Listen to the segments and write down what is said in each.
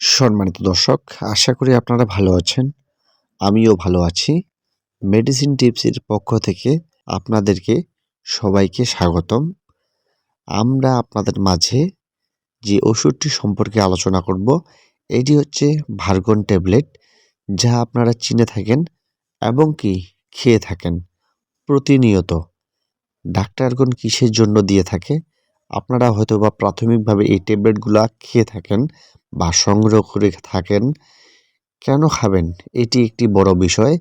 সম্মানিত দর্শক, আশা করি আপনারা ভালো আছেন। আমিও ভালো আছি। মেডিসিন টিপসের পক্ষ থেকে আপনাদেরকে সবাইকে স্বাগতম। আমরা আপনাদের মাঝে যে ওষুধটি সম্পর্কে আলোচনা করব, এটি হচ্ছে ভার্গন ট্যাবলেট, যা আপনারা চিনে থাকেন এবং কি খেয়ে থাকেন। প্রতিনিয়ত, ডাক্তারগণ কিসের জন্য দিয়ে থাকে আপনারা হয়তো বা প্রাথমিকভাবে এই ট্যাবলেটগুলো খেয়ে থাকেন বা সংগ্রহ করে থাকেন, কেন খাবেন? এটি একটি বড় বিষয়।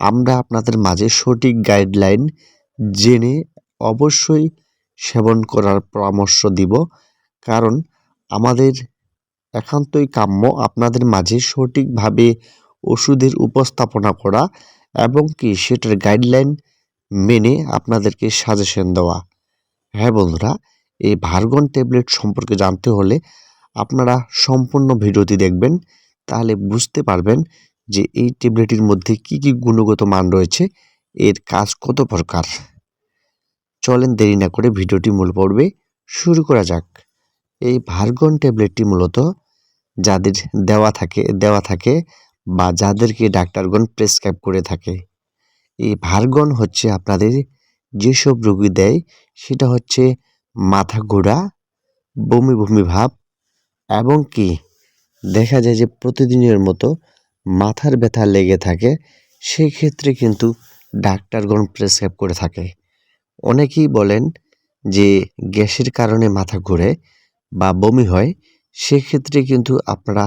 আমরা আপনাদের মাঝে সঠিক গাইডলাইন জেনে অবশ্যই সেবন করার পরামর্শ দিব, কারণ আমাদের একান্তই কাম্য আপনাদের মাঝে সঠিকভাবে ওষুধের উপস্থাপনা করা এবং কি সেটার গাইডলাইন মেনে আপনাদেরকে সাজেশন দেওয়া। হ্যাঁ বন্ধুরা এই ভার্গন ট্যাবলেট সম্পর্কে জানতে হলে আপনারা সম্পূর্ণ ভিডিওটি দেখবেন, তাহলে বুঝতে পারবেন যে এই ট্যাবলেটের মধ্যে কি কি গুণগত মান রয়েছে, এর কাজ কত প্রকার। চলেন দেরি না করে ভিডিওটি মূল পড়বে শুরু করা যাক। এই ভার্গন ট্যাবলেটটি মূলত যাদের দেওয়া থাকে দেওয়া থাকে বা যাদেরকে ডাক্তারগণ প্রেসক্রাইব করে থাকে। এই ভার্গন হচ্ছে আপনাদের যেসব রোগী দেয়, সেটা হচ্ছে মাথা ঘোরা বমি বমি ভাব এবং কি দেখা যায় যে প্রতিদিনের মতো মাথার ব্যথা লেগে থাকে সেক্ষেত্রে কিন্তু ডাক্তারগণ প্রেসক্রাইব করে থাকে। অনেকেই বলেন যে গ্যাসের কারণে মাথা ঘুরে বা বমি হয় সেক্ষেত্রে কিন্তু আপনারা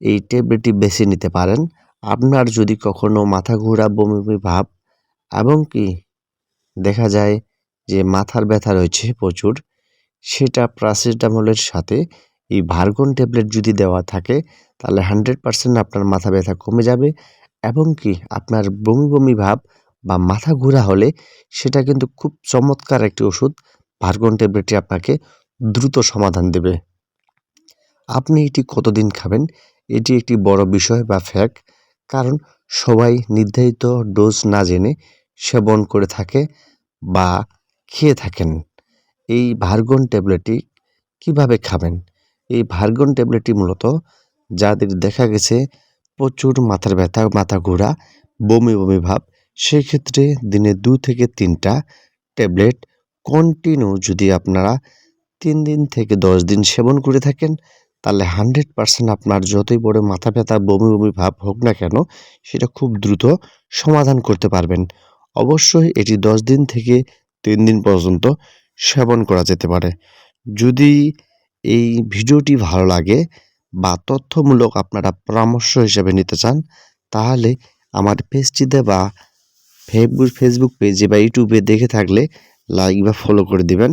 এই ট্যাবলেটটি বেছে নিতে পারেন। আপনার যদি কখনো মাথা ঘোরা, বমি বমি ভাব এবং কি দেখা যায় যে মাথার ব্যথা রয়েছে প্রচুর, সেটা প্রাসিটামলের সাথে এই ভার্গন ট্যাবলেট যদি দেওয়া থাকে, তাহলে হান্ড্রেড পারসেন্ট আপনার মাথা ব্যথা কমে যাবে এবং কি আপনার বমি বমি ভাব বা মাথা ঘোরা হলে সেটা কিন্তু খুব চমৎকার একটি ওষুধ ভার্গন ট্যাবলেটটি আপনাকে দ্রুত সমাধান দেবে। আপনি এটি কতদিন খাবেন? এটি একটি বড় বিষয় বা ফ্যাক, কারণ সবাই নির্ধারিত ডোজ না জেনে সেবন করে থাকে বা খেয়ে থাকেন। এই ভার্গন ট্যাবলেটটি কীভাবে খাবেন? এই ভার্গন ট্যাবলেটটি মূলত যাদের দেখা গেছে প্রচুর মাথার ব্যথা, মাথা ঘোরা, বমি বমি ভাব, সেক্ষেত্রে দিনে দু থেকে তিনটা ট্যাবলেট কন্টিনিউ যদি আপনারা তিন দিন থেকে দশ দিন সেবন করে থাকেন, তাহলে হান্ড্রেড পারসেন্ট আপনার যতই বড় মাথা ব্যথা, বমি বমি ভাব হোক না কেন, সেটা খুব দ্রুত সমাধান করতে পারবেন। অবশ্যই এটি দশ দিন থেকে তিন দিন পর্যন্ত সেবন করা যেতে পারে। যদি এই ভিডিওটি ভালো লাগে বা তথ্যমূলক আপনারা পরামর্শ হিসেবে নিতে চান, তাহলে আমার পেজটিতে বা ফেসবুক ফেসবুক পেজে বা ইউটিউবে দেখে থাকলে লাইক বা ফলো করে দিবেন।